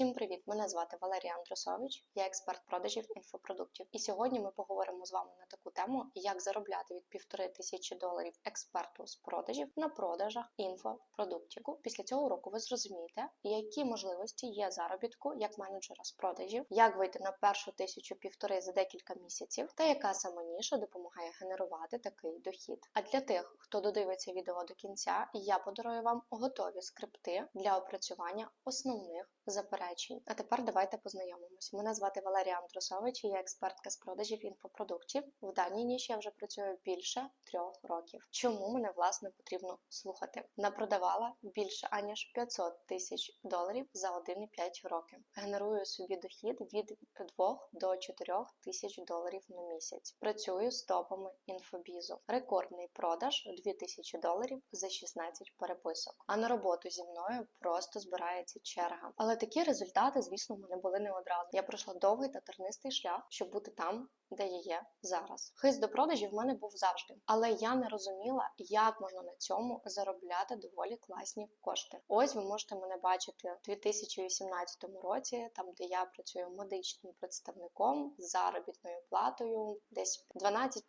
Всім привіт! Мене звати Валерія Андрусович, я експерт продажів інфопродуктів. І сьогодні ми поговоримо з вами на таку тему, як заробляти від півтори тисячі доларів експерту з продажів на продажах інфопродуктів. Після цього уроку ви зрозумієте, які можливості є заробітку як менеджера з продажів, як вийти на першу тисячу півтори за декілька місяців, та яка саме ніша допомагає генерувати такий дохід. А для тих, хто додивиться відео до кінця, я подарую вам готові скрипти для опрацювання основних заперечень. А тепер давайте познайомимось. Мене звати Валерія Андрусович, я експертка з продажів інфопродуктів. В даній ніші я вже працюю більше трьох років. Чому мене власне потрібно слухати? Напродавала більше аніж 500 тисяч доларів за 1,5 роки. Генерую собі дохід від 2 до 4 тисяч доларів на місяць. Працюю з топами інфобізу. Рекордний продаж 2000 доларів за 16 переписок. А на роботу зі мною просто збирається черга. Але такі результати, звісно, в мене були не одразу. Я пройшла довгий та тернистий шлях, щоб бути там, де я є зараз. Хист до продажів в мене був завжди, але я не розуміла, як можна на цьому заробляти доволі класні кошти. Ось ви можете мене бачити у 2018 році, там де я працюю медичним представником з заробітною платою, десь 12-15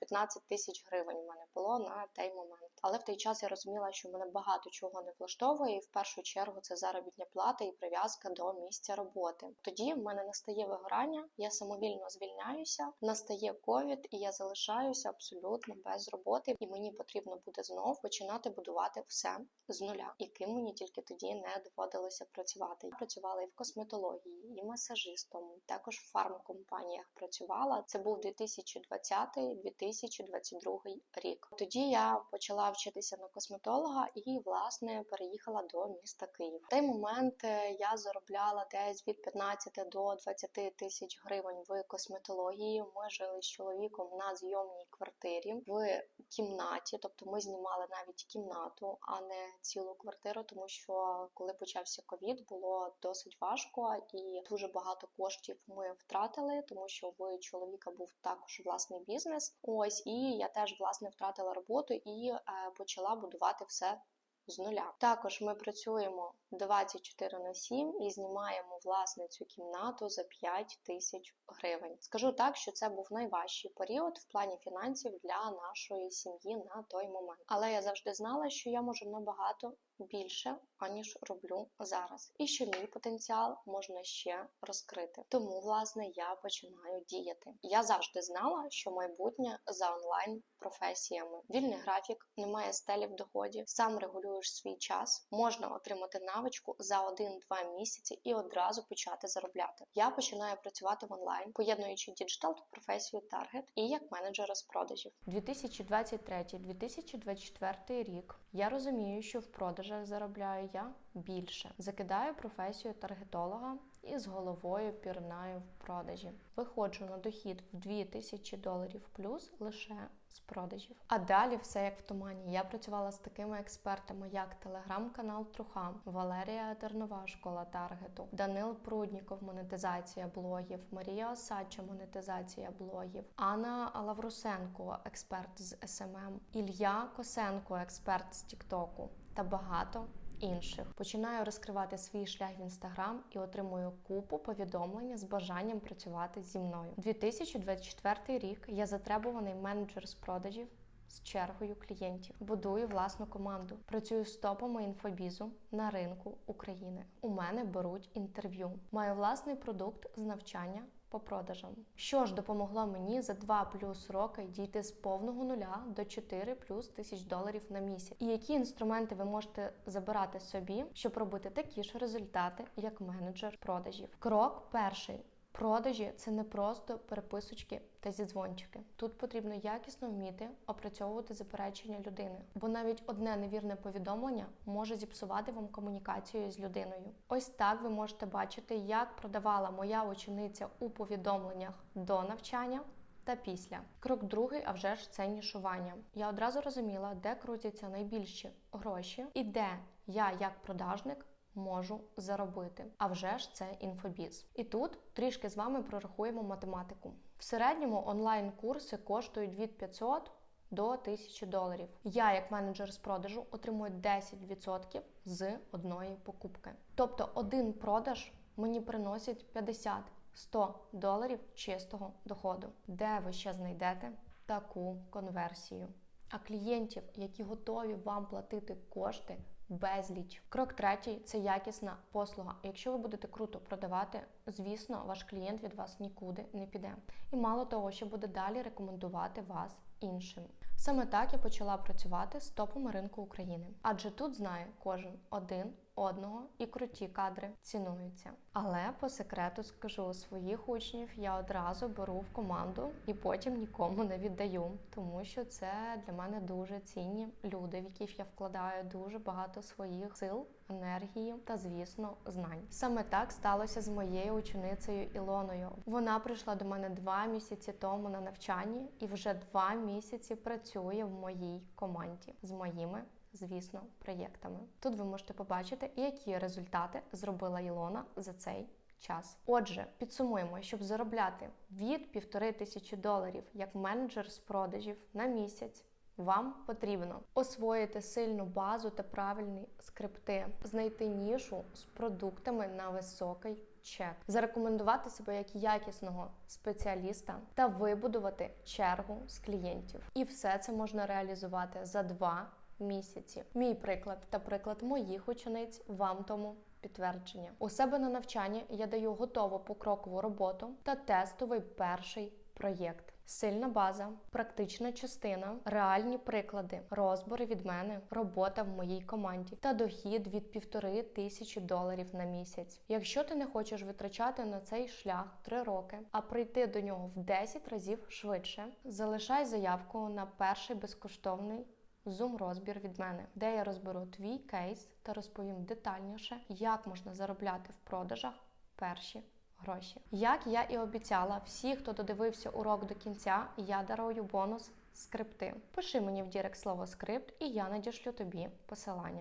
тисяч гривень у мене було на той момент. Але в той час я розуміла, що мене багато чого не влаштовує, і в першу чергу це заробітня плата і прив'язка до місця роботи. Тоді в мене настає вигорання, я самовільно звільняюся, настає ковід, і я залишаюся абсолютно без роботи, і мені потрібно буде знов починати будувати все з нуля, і ким мені тільки тоді не доводилося працювати. Я працювала і в косметології, і масажистом, також в фармкомпаніях працювала. Це був 2020-2022 рік. Тоді я почала вчитися на косметолога і власне переїхала до міста Київ. В той момент е, я заробляла десь від 15 до 20 тисяч гривень в косметології. Ми жили з чоловіком на зйомній квартирі в кімнаті, тобто ми знімали навіть кімнату, а не цілу квартиру, тому що коли почався ковід, було досить важко і дуже багато коштів ми втратили, тому що в чоловіка був також власний бізнес. Ось і я теж власне втратила роботу і е, почала будувати все з нуля. Також ми працюємо 24 на 7 і знімаємо власне цю кімнату за 5 тисяч гривень. Скажу так, що це був найважчий період в плані фінансів для нашої сім'ї на той момент. Але я завжди знала, що я можу набагато більше, аніж роблю зараз, і що мій потенціал можна ще розкрити. Тому, власне, я починаю діяти. Я завжди знала, що майбутнє за онлайн професіями. Вільний графік, немає стелів доходів, сам регулюєш свій час, можна отримати навичку за 1-2 місяці і одразу почати заробляти. Я починаю працювати в онлайн, поєднуючи діджитал професію таргет і як менеджера з продажів. 2023-2024 рік я розумію, що в продажах заробляю я більше. Закидаю професію таргетолога і з головою пірнаю в продажі. Виходжу на дохід в 2000 доларів плюс лише з продажів. А далі все як в тумані. Я працювала з такими експертами, як телеграм-канал Труха, Валерія Тернова, школа таргету, Данил Прудніков, монетизація блогів, Марія Осадча, монетизація блогів, Анна Лаврусенко, експерт з СММ, Ілля Косенко, експерт з Тіктоку та багато інших. Починаю розкривати свій шлях в інстаграм і отримую купу повідомлення з бажанням працювати зі мною. 2024 рік я затребуваний менеджер з продажів. З чергою клієнтів будую власну команду. Працюю з топами інфобізу на ринку України. У мене беруть інтерв'ю. Маю власний продукт з навчання по продажам. Що ж допомогло мені за 2 плюс роки дійти з повного нуля до 4 плюс тисяч доларів на місяць? І які інструменти ви можете забирати собі, щоб робити такі ж результати, як менеджер продажів? Крок перший. Продажі це не просто переписочки та зідзвончики. Тут потрібно якісно вміти опрацьовувати заперечення людини, бо навіть одне невірне повідомлення може зіпсувати вам комунікацію з людиною. Ось так ви можете бачити, як продавала моя учениця у повідомленнях до навчання. Та після крок другий, а вже ж це нішування. Я одразу розуміла, де крутяться найбільші гроші, і де я, як продажник, можу заробити. А вже ж це інфобіз. І тут трішки з вами прорахуємо математику. В середньому онлайн-курси коштують від 500 до 1000 доларів. Я, як менеджер з продажу, отримую 10% з одної покупки. Тобто один продаж мені приносять 50-100 доларів чистого доходу. Де ви ще знайдете таку конверсію? А клієнтів, які готові вам платити кошти, безліч. Крок третій це якісна послуга. Якщо ви будете круто продавати, звісно, ваш клієнт від вас нікуди не піде. І мало того, що буде далі рекомендувати вас іншим. Саме так я почала працювати з топами ринку України, адже тут знає кожен один одного і круті кадри цінуються. Але по секрету скажу своїх учнів я одразу беру в команду і потім нікому не віддаю, тому що це для мене дуже цінні люди, в яких я вкладаю дуже багато своїх сил, енергії та, звісно, знань. Саме так сталося з моєю ученицею Ілоною. Вона прийшла до мене два місяці тому на навчанні і вже два місяці працює в моїй команді з моїми звісно, проєктами. Тут ви можете побачити, які результати зробила Ілона за цей час. Отже, підсумуємо, щоб заробляти від півтори тисячі доларів як менеджер з продажів на місяць. Вам потрібно освоїти сильну базу та правильні скрипти, знайти нішу з продуктами на високий чек, зарекомендувати себе як якісного спеціаліста та вибудувати чергу з клієнтів. І все це можна реалізувати за два місяці. Мій приклад та приклад моїх учениць вам тому підтвердження. У себе на навчанні я даю готову покрокову роботу та тестовий перший проєкт. Сильна база, практична частина, реальні приклади, розбори від мене, робота в моїй команді та дохід від півтори тисячі доларів на місяць. Якщо ти не хочеш витрачати на цей шлях 3 роки, а прийти до нього в 10 разів швидше, залишай заявку на перший безкоштовний Zoom розбір від мене, де я розберу твій кейс та розповім детальніше, як можна заробляти в продажах перші гроші. Як я і обіцяла, всі, хто додивився урок до кінця, я дарую бонус скрипти. Пиши мені в Дірект слово скрипт, і я надішлю тобі посилання.